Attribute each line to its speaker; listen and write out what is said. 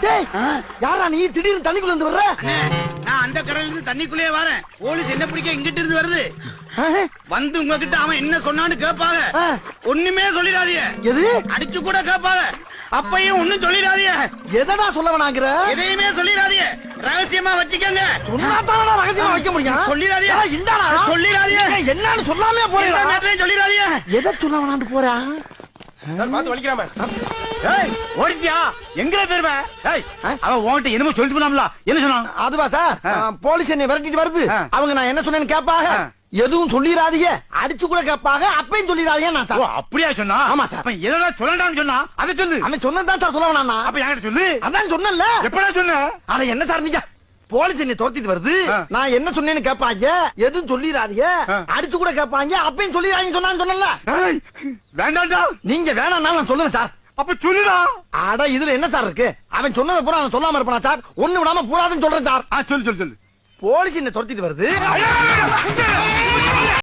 Speaker 1: டேய் யாரா நீ? திடீர்னு தண்ணிக்குள்ள இருந்து வர்ற?
Speaker 2: நான் அந்த கரையில இருந்து தண்ணிக்குள்ளே வரேன். போலீஸ் என்ன பிடிக்க இங்கிட்டு இருந்து வருது? வந்து உங்ககிட்ட அவன் என்ன சொன்னான்னு கேட்பாங்க.
Speaker 1: ஆ.
Speaker 2: ஒண்ணுமே சொல்லிடாதீங்க.
Speaker 1: எது?
Speaker 2: அடிச்சு கூட கேட்பாங்க. அப்பையும் ஒண்ணும் சொல்லிடாதீங்க.
Speaker 1: எதடா சொல்ல வேணாங்கிற
Speaker 2: எதையுமே சொல்லிடாதீங்க. ரகசியமா வச்சுக்கோங்க.
Speaker 1: சொன்னாதானடா ரகசியமா வைக்க முடியும்?
Speaker 2: சொல்லிடாதீங்க.
Speaker 1: இந்தாடா.
Speaker 2: சொல்லிடாதீங்க.
Speaker 1: என்னன்னு சொல்லாமே
Speaker 2: எல்லா
Speaker 1: போறா
Speaker 2: நேரத்தையும் சொல்லிடாதீங்க.
Speaker 1: எதை சொல்ல வேணான்னு போறா
Speaker 3: பார்த்து வலிக்கிறாம?
Speaker 2: ஓடிட்டியா? எங்க பெருமை? அவன் உன்கிட்ட என்னமோ சொல்லிட்டு போனாம்ல என்ன சொன்னான்?
Speaker 1: அதுவா சார். போலீஸ் என்னை விரட்டிட்டு வருது. அவங்க நான் என்ன சொன்னேன்னு கேட்பாங்க. எதுவும் சொல்லிடாதீங்க அடிச்சு கூட கேட்பாங்க அப்பயும் சொல்லிடாதீங்க நான் சார்.
Speaker 2: அப்படியா சொன்னா?
Speaker 1: ஆமா, சார்.
Speaker 2: அப்ப எதனா சொல்லண்டாம்னு சொன்னா? அதை சொல்லு.
Speaker 1: அவன் சொன்னதான் சார் சொல்ல வேணாம்
Speaker 2: அப்ப என்கிட்ட சொல்லு.
Speaker 1: அதான் சொன்னல
Speaker 2: எப்படா சொன்ன?
Speaker 1: அட என்ன சார் நீங்க? போலீஸ் என்னை துரத்திட்டு வருது. நான் என்ன சொன்னேன்னு கேட்பாங்க? எதுவும் சொல்லிடாதீங்க. அடிச்சு கூட கேட்பாங்க அப்பயும் சொல்லிடாதீங்க சொன்னான்னு சொன்னல
Speaker 2: ஏய், வேண்டாம்டா
Speaker 1: நீங்க வேணாம்னாலும் நான் சொல்லுவேன் சார்.
Speaker 2: அப்ப சொல்லுடா
Speaker 1: அட இதுல என்ன சார் இருக்கு அவன் சொன்னதை பூரா நான் சொல்லாம இருப்பானா சார் ஒண்ணு விடாம பூராதுன்னு சொல்றேன் சார்
Speaker 2: சொல்லு சொல்லு சொல்லு
Speaker 1: போலீஸ் என்ன துரத்திட்டு வருது